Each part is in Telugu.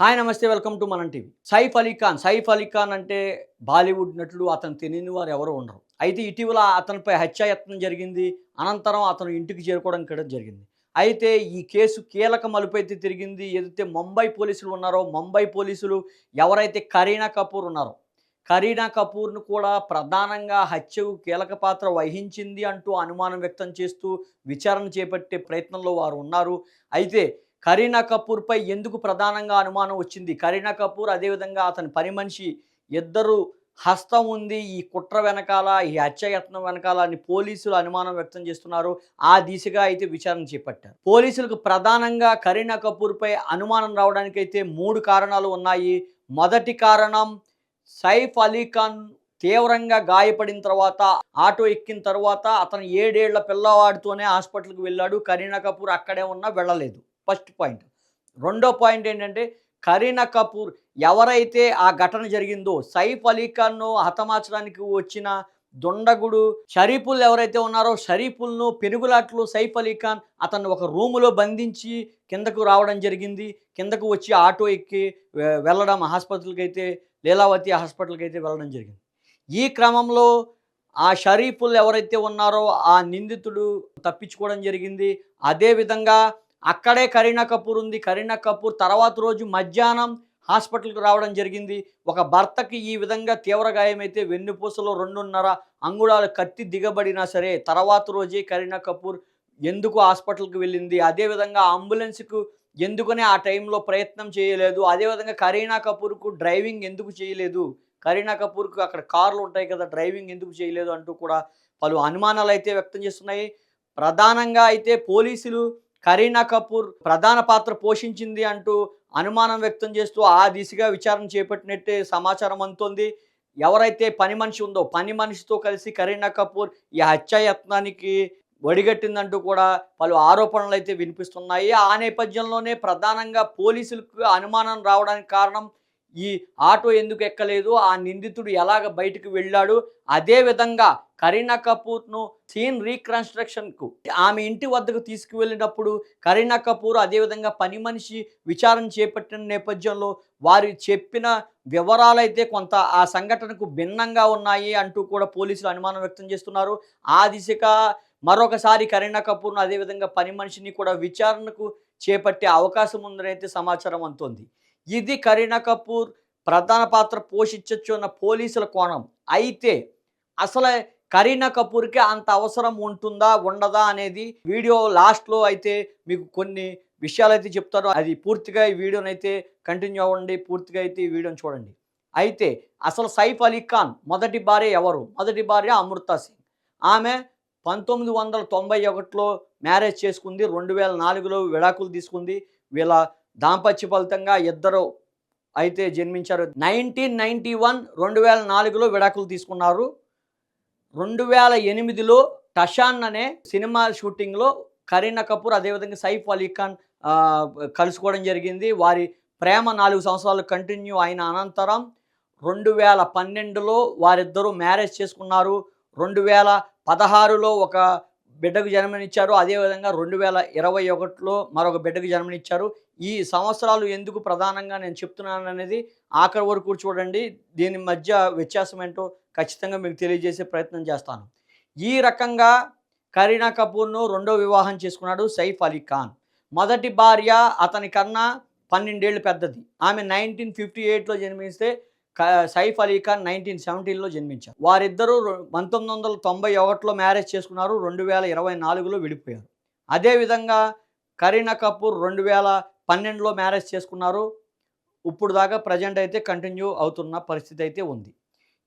హాయ్ నమస్తే welcome to Manam TV. Saif Ali Khan Saif Ali Khan అంటే బాలీవుడ్ నటుడు అతను తెలియని వారు ఎవరు ఉండరు. అయితే ఇటీవల అతనిపై హత్యాయత్నం జరిగింది. అనంతరం అతను ఇంటికి చేరుకోవడం కూడా జరిగింది. అయితే ఈ కేసు కీలక మలుపైతే తిరిగింది. ఏదైతే ముంబై పోలీసులు ఉన్నారో ముంబై పోలీసులు ఎవరైతే కరీనా కపూర్ ఉన్నారో కరీనా కపూర్ను కూడా ప్రధానంగా హత్యకు కీలక పాత్ర వహించింది అంటూ అనుమానం వ్యక్తం చేస్తూ విచారణ చేపట్టే ప్రయత్నంలో వారు ఉన్నారు. అయితే కరీనా కపూర్పై ఎందుకు ప్రధానంగా అనుమానం వచ్చింది? కరీనా కపూర్ అదేవిధంగా అతని పని మనిషి ఇద్దరు హస్తం ఉంది. ఈ కుట్ర వెనకాల ఈ హత్యాయత్నం వెనకాల అని పోలీసులు అనుమానం వ్యక్తం చేస్తున్నారు. ఆ దిశగా అయితే విచారణ చేపట్టారు. పోలీసులకు ప్రధానంగా కరీనా కపూర్పై అనుమానం రావడానికి అయితే మూడు కారణాలు ఉన్నాయి. మొదటి కారణం సైఫ్ అలీ ఖాన్ తీవ్రంగా గాయపడిన తర్వాత ఆటో ఎక్కిన తర్వాత అతను ఏడేళ్ళ పిల్లవాడితోనే హాస్పిటల్కి వెళ్ళాడు. కరీనా కపూర్ అక్కడే ఉన్నా వెళ్ళలేదు. First point. రెండో పాయింట్ ఏంటంటే కరీనా కపూర్ ఎవరైతే ఆ ఘటన జరిగిందో సైఫ్ అలీ ఖాన్ను హతమార్చడానికి వచ్చిన దుండగుడు షరీఫుల్ ఎవరైతే ఉన్నారో షరీఫుల్ను పెనుగులాట్లు సైఫ్ అలీ ఖాన్ అతను ఒక రూములో బంధించి కిందకు రావడం జరిగింది. కిందకు వచ్చి ఆటో ఎక్కి వెళ్ళడం ఆసుపత్రికి అయితే లీలావతి హాస్పిటల్కి అయితే వెళ్ళడం జరిగింది. ఈ క్రమంలో ఆ షరీఫుల్ ఎవరైతే ఉన్నారో ఆ నిందితుడు తప్పించుకోవడం జరిగింది. అదేవిధంగా అక్కడే కరీనా కపూర్ ఉంది. కరీనా కపూర్ తర్వాత రోజు మధ్యాహ్నం హాస్పిటల్కి రావడం జరిగింది. ఒక భర్తకి ఈ విధంగా తీవ్ర గాయమైతే వెన్నుపూసలో రెండున్నర అంగుళాలు కత్తి దిగబడినా సరే తర్వాత రోజే కరీనా కపూర్ ఎందుకు హాస్పిటల్కి వెళ్ళింది? అదేవిధంగా అంబులెన్స్కు ఎందుకనే ఆ టైంలో ప్రయత్నం చేయలేదు? అదేవిధంగా కరీనా కపూర్కు డ్రైవింగ్ ఎందుకు చేయలేదు? కరీనా కపూర్కు అక్కడ కార్లు ఉంటాయి కదా డ్రైవింగ్ ఎందుకు చేయలేదు అంటూ కూడా పలు అనుమానాలు అయితే వ్యక్తం చేస్తున్నాయి. ప్రధానంగా అయితే పోలీసులు కరీనా కపూర్ ప్రధాన పాత్ర పోషించింది అంటూ అనుమానం వ్యక్తం చేస్తూ ఆ దిశగా విచారణ చేపట్టినట్టే సమాచారం అందుతోంది. ఎవరైతే పని మనిషి ఉందో పని మనిషితో కలిసి కరీనా కపూర్ ఈ హత్యాయత్నానికి ఒడిగట్టిందంటూ కూడా పలు ఆరోపణలు అయితే వినిపిస్తున్నాయి. ఆ నేపథ్యంలోనే ప్రధానంగా పోలీసులకు అనుమానం రావడానికి కారణం ఈ ఆటో ఎందుకు ఎక్కలేదు? ఆ నిందితుడు ఎలాగ బయటకు వెళ్ళాడు? అదేవిధంగా కరీనా కపూర్ను సీన్ రీకన్స్ట్రక్షన్కు ఆమె ఇంటి వద్దకు తీసుకువెళ్ళినప్పుడు కరీనా కపూర్ అదేవిధంగా పని మనిషి విచారణ చేపట్టిన నేపథ్యంలో వారు చెప్పిన వివరాలైతే కొంత ఆ సంఘటనకు భిన్నంగా ఉన్నాయి అంటూ కూడా పోలీసులు అనుమానం వ్యక్తం చేస్తున్నారు. ఆ దిశగా మరొకసారి కరీనా కపూర్ను అదేవిధంగా పని మనిషిని కూడా విచారణకు చేపట్టే అవకాశం ఉందని అయితే సమాచారం అందుతోంది. ఇది కరీనా కపూర్ ప్రధాన పాత్ర పోషించవచ్చు అన్న పోలీసుల కోణం. అయితే అసలు కరీనా కపూర్కి అంత అవసరం ఉంటుందా ఉండదా అనేది వీడియో లాస్ట్లో అయితే మీకు కొన్ని విషయాలు అయితే చెప్తారో. అది పూర్తిగా ఈ వీడియోని అయితే కంటిన్యూ అవ్వండి పూర్తిగా అయితే ఈ వీడియోని చూడండి. అయితే అసలు సైఫ్ అలీ ఖాన్ మొదటి భార్య ఎవరు? మొదటి భార్య అమృతా సింగ్. ఆమె పంతొమ్మిది వందల తొంభై ఒకటిలో మ్యారేజ్ చేసుకుంది రెండు వేల నాలుగులో విడాకులు తీసుకుంది. వీళ్ళ దాంపత్య ఫలితంగా ఇద్దరు అయితే జన్మించారు. నైన్టీన్ నైంటీ వన్ రెండు వేల నాలుగులో విడాకులు తీసుకున్నారు. రెండు వేల ఎనిమిదిలో టషాన్ అనే సినిమా షూటింగ్లో కరీనా కపూర్ అదేవిధంగా సైఫ్ అలీ ఖాన్ కలుసుకోవడం జరిగింది. వారి ప్రేమ నాలుగు సంవత్సరాలు కంటిన్యూ అయిన అనంతరం రెండు వేల పన్నెండులో వారిద్దరూ మ్యారేజ్ చేసుకున్నారు. రెండు వేల పదహారులో ఒక బిడ్డకు జన్మనిచ్చారు. అదేవిధంగా రెండు వేల ఇరవై ఒకటిలో మరొక బిడ్డకు జన్మనిచ్చారు. ఈ సంవత్సరాలు ఎందుకు ప్రధానంగా నేను చెప్తున్నాను అనేది ఆఖరి వరకు చూడండి. దీని మధ్య వ్యత్యాసం ఏంటో ఖచ్చితంగా మీకు తెలియజేసే ప్రయత్నం చేస్తాను. ఈ రకంగా కరీనా కపూర్ను రెండో వివాహం చేసుకున్నాడు సైఫ్ అలీ ఖాన్. మొదటి భార్య అతని కన్నా పన్నెండేళ్ళు పెద్దది. ఆమె నైన్టీన్ ఫిఫ్టీ ఎయిట్లో జన్మిస్తే క- సైఫ్ అలీ ఖాన్ నైన్టీన్ సెవెంటీన్లో జన్మించారు. వారిద్దరూ పంతొమ్మిది వందల తొంభై ఒకటిలో మ్యారేజ్ చేసుకున్నారు రెండు వేల ఇరవై నాలుగులో విడిపోయారు. అదేవిధంగా కరీనా కపూర్ రెండు వేల పన్నెండులో మ్యారేజ్ చేసుకున్నారు. ఇప్పుడు దాకా ప్రజెంట్ అయితే కంటిన్యూ అవుతున్న పరిస్థితి అయితే ఉంది.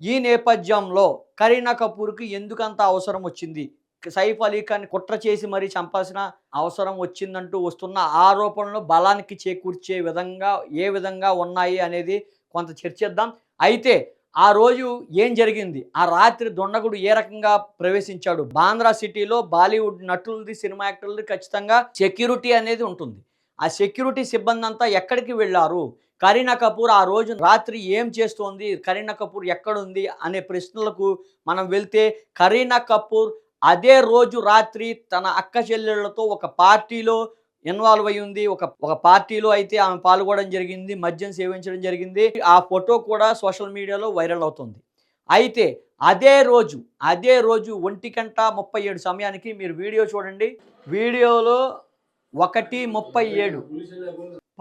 ఈ నేపథ్యంలో కరీనా కపూర్కి ఎందుకంత అవసరం వచ్చింది? సైఫ్ అలీ ఖాన్ కుట్ర చేసి మరీ చంపాల్సిన అవసరం వచ్చిందంటూ వస్తున్న ఆరోపణలు బలానికి చేకూర్చే విధంగా ఏ విధంగా ఉన్నాయి అనేది కొంత చర్చిద్దాం అయితే ఆ రోజు ఏం జరిగింది? ఆ రాత్రి దొండగుడు ఏ రకంగా ప్రవేశించాడు? బాంద్రా సిటీలో బాలీవుడ్ నటులది సినిమా యాక్టర్లది ఖచ్చితంగా సెక్యూరిటీ అనేది ఉంటుంది. ఆ సెక్యూరిటీ సిబ్బంది అంతా ఎక్కడికి వెళ్ళారు? కరీనా కపూర్ ఆ రోజు రాత్రి ఏం చేస్తోంది? కరీనా కపూర్ ఎక్కడుంది? అనే ప్రశ్నలకు మనం వెళ్తే కరీనా కపూర్ అదే రోజు రాత్రి తన అక్క చెల్లెళ్ళతో ఒక పార్టీలో ఇన్వాల్వ్ అయి ఉంది. ఒక ఒక పార్టీలో అయితే ఆమె పాల్గొనడం జరిగింది మద్యం సేవించడం జరిగింది. ఆ ఫోటో కూడా సోషల్ మీడియాలో వైరల్ అవుతుంది. అయితే అదే రోజు అదే రోజు ఒంటి గంట ముప్పై ఏడు సమయానికి మీరు వీడియో చూడండి. వీడియోలో ఒకటి ముప్పై ఏడు.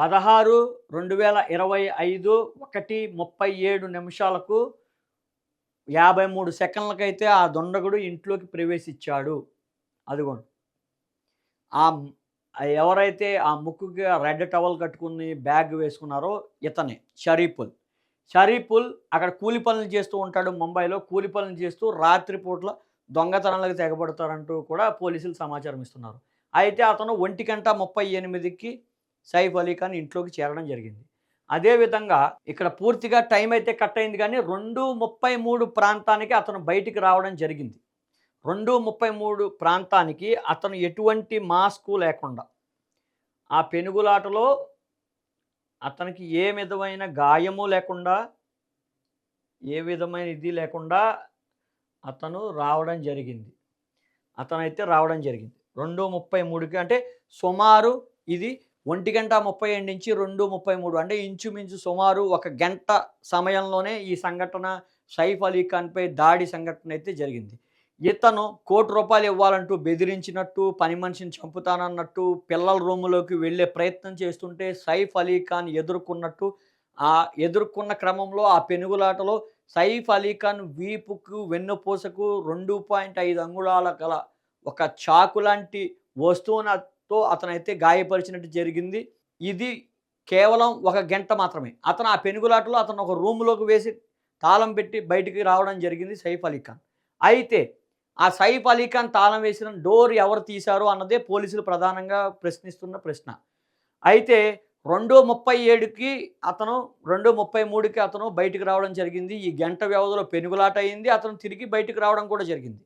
పదహారు రెండు వేల ఇరవై ఐదు ఒకటి ముప్పై ఏడు నిమిషాలకు యాభై మూడు సెకండ్లకైతే ఆ దొండగుడు ఇంట్లోకి ప్రవేశించాడు. అదిగోండి. ఆ ఎవరైతే ఆ ముక్కుకి రెడ్ టవల్ కట్టుకుని బ్యాగ్ వేసుకున్నారో ఇతనే షరీఫుల్ షరీఫుల్ అక్కడ కూలి పనులు చేస్తూ ఉంటాడు ముంబైలో. కూలి పనులు చేస్తూ రాత్రిపూట్ల దొంగతనాలకు తెగబడతారంటూ కూడా పోలీసులు సమాచారం ఇస్తున్నారు. అయితే అతను ఒంటి గంట ముప్పై ఎనిమిదికి సైఫ్ అలీ ఖాన్ ఇంట్లోకి చేరడం జరిగింది. అదేవిధంగా ఇక్కడ పూర్తిగా టైం అయితే కట్ అయింది కానీ రెండు ముప్పై మూడు ప్రాంతానికి అతను బయటికి రావడం జరిగింది. రెండు ముప్పై మూడు ప్రాంతానికి అతను ఎటువంటి మాస్కు లేకుండా ఆ పెనుగులాటలో అతనికి ఏ విధమైన గాయము లేకుండా ఏ విధమైన ఇది లేకుండా అతను రావడం జరిగింది. అతనైతే రావడం జరిగింది. రెండు ముప్పై మూడుకి అంటే సుమారు ఇది ఒంటి గంట ముప్పై ఏడు నుంచి రెండు ముప్పై మూడు అంటే ఇంచుమించు సుమారు ఒక గంట సమయంలోనే ఈ సంఘటన సైఫ్ అలీ ఖాన్పై దాడి సంఘటన అయితే జరిగింది. ఇతను కోటి రూపాయలు ఇవ్వాలంటూ బెదిరించినట్టు పని మనిషిని చంపుతానన్నట్టు పిల్లల రూములోకి వెళ్ళే ప్రయత్నం చేస్తుంటే సైఫ్ అలీ ఖాన్ ఎదుర్కొన్నట్టు ఆ ఎదుర్కొన్న క్రమంలో ఆ పెనుగులాటలో సైఫ్ అలీ ఖాన్ వీపుకు వెన్నుపూసకు రెండు పాయింట్ ఐదు అంగుళాల గల ఒక చాకు లాంటి వస్తువునతో అతనైతే గాయపరిచినట్టు జరిగింది. ఇది కేవలం ఒక గంట మాత్రమే. అతను ఆ పెనుగులాటలో అతను ఒక రూమ్లోకి వేసి తాళం పెట్టి బయటికి రావడం జరిగింది సైఫ్ అలీ ఖాన్. అయితే ఆ సైఫ్ అలీ ఖాన్ తాళం వేసిన డోర్ ఎవరు తీశారు అన్నదే పోలీసులు ప్రధానంగా ప్రశ్నిస్తున్న ప్రశ్న. అయితే రెండు ముప్పై ఏడుకి అతను రెండు ముప్పై మూడుకి అతను బయటికి రావడం జరిగింది. ఈ గంట వ్యవధిలో పెనుగులాట అయింది. అతను తిరిగి బయటికి రావడం కూడా జరిగింది.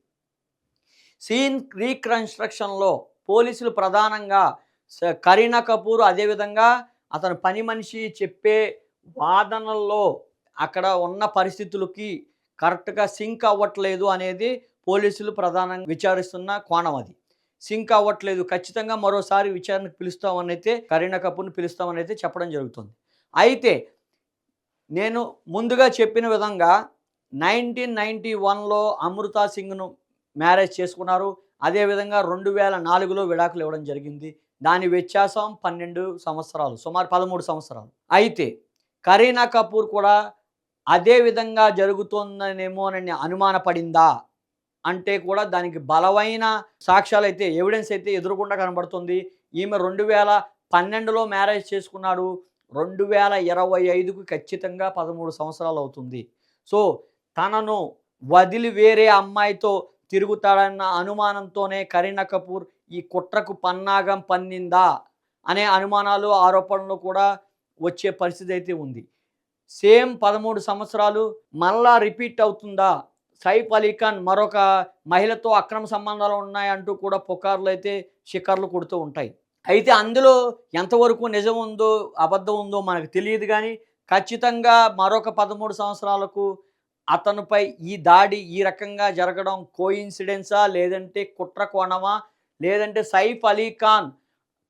సీన్ రీకన్స్ట్రక్షన్లో పోలీసులు ప్రధానంగా స- కరీనా కపూర్ అదేవిధంగా అతని పని మనిషి చెప్పే వాదనల్లో అక్కడ ఉన్న పరిస్థితులకి కరెక్ట్గా సింక్ అవ్వట్లేదు అనేది పోలీసులు ప్రధానంగా విచారిస్తున్న కోణం అది. సింక్ అవ్వట్లేదు ఖచ్చితంగా మరోసారి విచారణకు పిలుస్తామని అయితే కరీనా కపూర్ని పిలుస్తామని అయితే చెప్పడం జరుగుతుంది. అయితే నేను ముందుగా చెప్పిన విధంగా నైన్టీన్ నైంటీ వన్లో అమృతా సింగ్ను మ్యారేజ్ చేసుకున్నారు. అదేవిధంగా రెండు వేల నాలుగులో విడాకులు ఇవ్వడం జరిగింది. దాని వ్యత్యాసం పన్నెండు సంవత్సరాలు సుమారు పదమూడు సంవత్సరాలు. అయితే కరీనా కపూర్ కూడా అదే విధంగా జరుగుతుందనేమోనని అనుమానపడిందా అంటే కూడా దానికి బలమైన సాక్ష్యాలు అయితే ఎవిడెన్స్ అయితే ఎదురుకుండా కనబడుతుంది. ఈమె రెండు వేల పన్నెండులో మ్యారేజ్ చేసుకున్నాడు. రెండు వేల ఇరవై ఐదుకు ఖచ్చితంగా పదమూడు సంవత్సరాలు అవుతుంది. సో తనను వదిలి వేరే అమ్మాయితో తిరుగుతాడన్న అనుమానంతోనే కరీనా కపూర్ ఈ కుట్రకు పన్నాగం పన్నిందా అనే అనుమానాలు ఆరోపణలు కూడా వచ్చే పరిస్థితి అయితే ఉంది. సేమ్ పదమూడు సంవత్సరాలు మళ్ళా రిపీట్ అవుతుందా? సైఫ్ అలీ ఖాన్ మరొక మహిళతో అక్రమ సంబంధాలు ఉన్నాయంటూ కూడా పుకార్లు అయితే షికార్లు కొడుతూ ఉంటాయి. అయితే అందులో ఎంతవరకు నిజం ఉందో అబద్ధం ఉందో మనకు తెలియదు కానీ ఖచ్చితంగా మరొక పదమూడు సంవత్సరాలకు అతనిపై ఈ దాడి ఈ రకంగా జరగడం కోయిన్సిడెన్సా లేదంటే కుట్ర కోణమా? లేదంటే సైఫ్ అలీ ఖాన్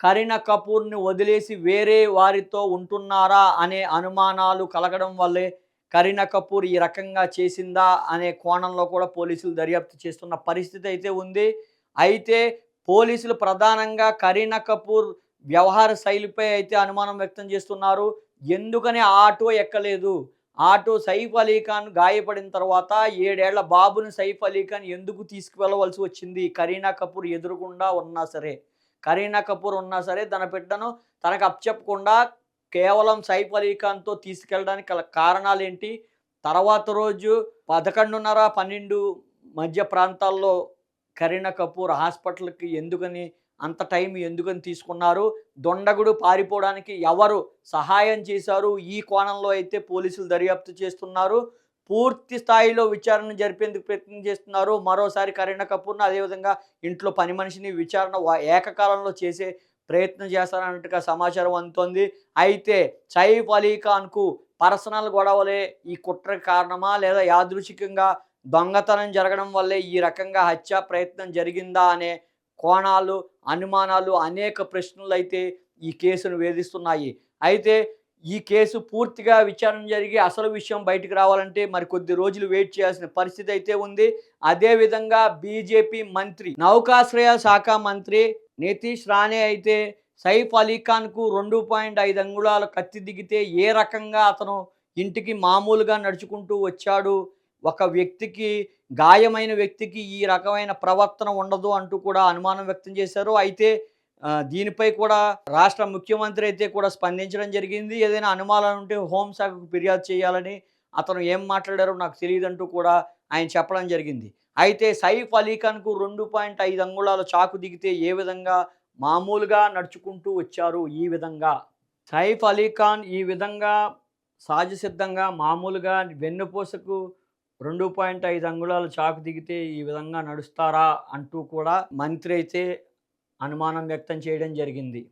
కరీనా కపూర్ని వదిలేసి వేరే వారితో ఉంటున్నారా అనే అనుమానాలు కలగడం వల్లే కరీనా కపూర్ ఈ రకంగా చేసిందా అనే కోణంలో కూడా పోలీసులు దర్యాప్తు చేస్తున్న పరిస్థితి అయితే ఉంది. అయితే పోలీసులు ప్రధానంగా కరీనా కపూర్ వ్యవహార శైలిపై అయితే అనుమానం వ్యక్తం చేస్తున్నారు. ఎందుకని ఆటో ఎక్కలేదు? ఆటో సైఫ్ అలీ ఖాన్ గాయపడిన తర్వాత ఏడేళ్ళ బాబుని సైఫ్ అలీ ఖాన్ ఎందుకు తీసుకువెళ్ళవలసి వచ్చింది? కరీనా కపూర్ ఎదురుగుండా ఉన్నా సరే కరీనా కపూర్ ఉన్నా సరే తన బిడ్డను తనకు అప్పచెప్పకుండా కేవలం సైఫ్ అలీ ఖాన్తో తీసుకెళ్ళడానికి గల కారణాలు ఏంటి తర్వాత రోజు పదకొండున్నర పన్నెండు మధ్య ప్రాంతాల్లో కరీనా కపూర్ హాస్పిటల్కి ఎందుకని అంత టైం ఎందుకని తీసుకున్నారు? దొండగుడు పారిపోవడానికి ఎవరు సహాయం చేశారు? ఈ కోణంలో అయితే పోలీసులు దర్యాప్తు చేస్తున్నారు. పూర్తి స్థాయిలో విచారణ జరిపేందుకు ప్రయత్నం చేస్తున్నారు. మరోసారి కరీనా కపూర్ను అదేవిధంగా ఇంట్లో పని మనిషిని విచారణ ఏకకాలంలో చేసే ప్రయత్నం చేస్తారన్నట్టుగా సమాచారం అందుతోంది. అయితే సైఫ్ అలీ ఖాన్కు పర్సనల్ గొడవలే ఈ కుట్ర కారణమా? లేదా యాదృచ్ఛికంగా దొంగతనం జరగడం వల్లే ఈ రకంగా హత్య ప్రయత్నం జరిగిందా? అనే కోణాలు అనుమానాలు అనేక ప్రశ్నలు అయితే ఈ కేసును వేధిస్తున్నాయి. అయితే ఈ కేసు పూర్తిగా విచారణ జరిగి అసలు విషయం బయటకు రావాలంటే మరి కొద్ది రోజులు వెయిట్ చేయాల్సిన పరిస్థితి అయితే ఉంది. అదేవిధంగా బీజేపీ మంత్రి నౌకాశ్రయ శాఖ మంత్రి నితీష్ రాణే అయితే సైఫ్ అలీఖాన్కు రెండు పాయింట్ ఐదు అంగుళాల కత్తి దిగితే ఏ రకంగా అతను ఇంటికి మామూలుగా నడుచుకుంటూ వచ్చాడు? ఒక వ్యక్తికి గాయమైన వ్యక్తికి ఈ రకమైన ప్రవర్తన ఉండదు అంటూ కూడా అనుమానం వ్యక్తం చేశారు. అయితే దీనిపై కూడా రాష్ట్ర ముఖ్యమంత్రి అయితే కూడా స్పందించడం జరిగింది. ఏదైనా అనుమానాలు ఉంటే హోంశాఖకు ఫిర్యాదు చేయాలని అతను ఏం మాట్లాడారో నాకు తెలియదంటూ కూడా ఆయన చెప్పడం జరిగింది. అయితే సైఫ్ అలీఖాన్కు రెండు పాయింట్ ఐదు అంగుళాల చాకు దిగితే ఏ విధంగా మామూలుగా నడుచుకుంటూ వచ్చారు ఈ విధంగా? సైఫ్ అలీఖాన్ ఈ విధంగా సహజసిద్ధంగా మామూలుగా వెన్నుపూసకు రెండు పాయింట్ ఐదు అంగుళాల చాకు దిగితే ఈ విధంగా నడుస్తారా అంటూ కూడా మంత్రి అయితే అనుమానం వ్యక్తం చేయడం జరిగింది.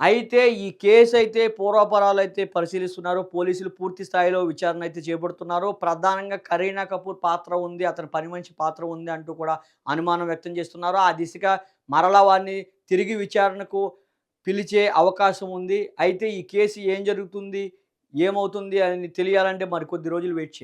అయితే ఈ కేసు అయితే పూర్వపరాలు అయితే పరిశీలిస్తున్నారు. పోలీసులు పూర్తి స్థాయిలో విచారణ అయితే చేపడుతున్నారు. ప్రధానంగా కరీనా కపూర్ పాత్ర ఉంది అతని పని మంచి పాత్ర ఉంది అంటూ కూడా అనుమానం వ్యక్తం చేస్తున్నారు. ఆ దిశగా మరలా వారిని తిరిగి విచారణకు పిలిచే అవకాశం ఉంది. అయితే ఈ కేసు ఏం జరుగుతుంది ఏమవుతుంది అని తెలియాలంటే మరికొద్ది రోజులు వెయిట్ చేయాలి.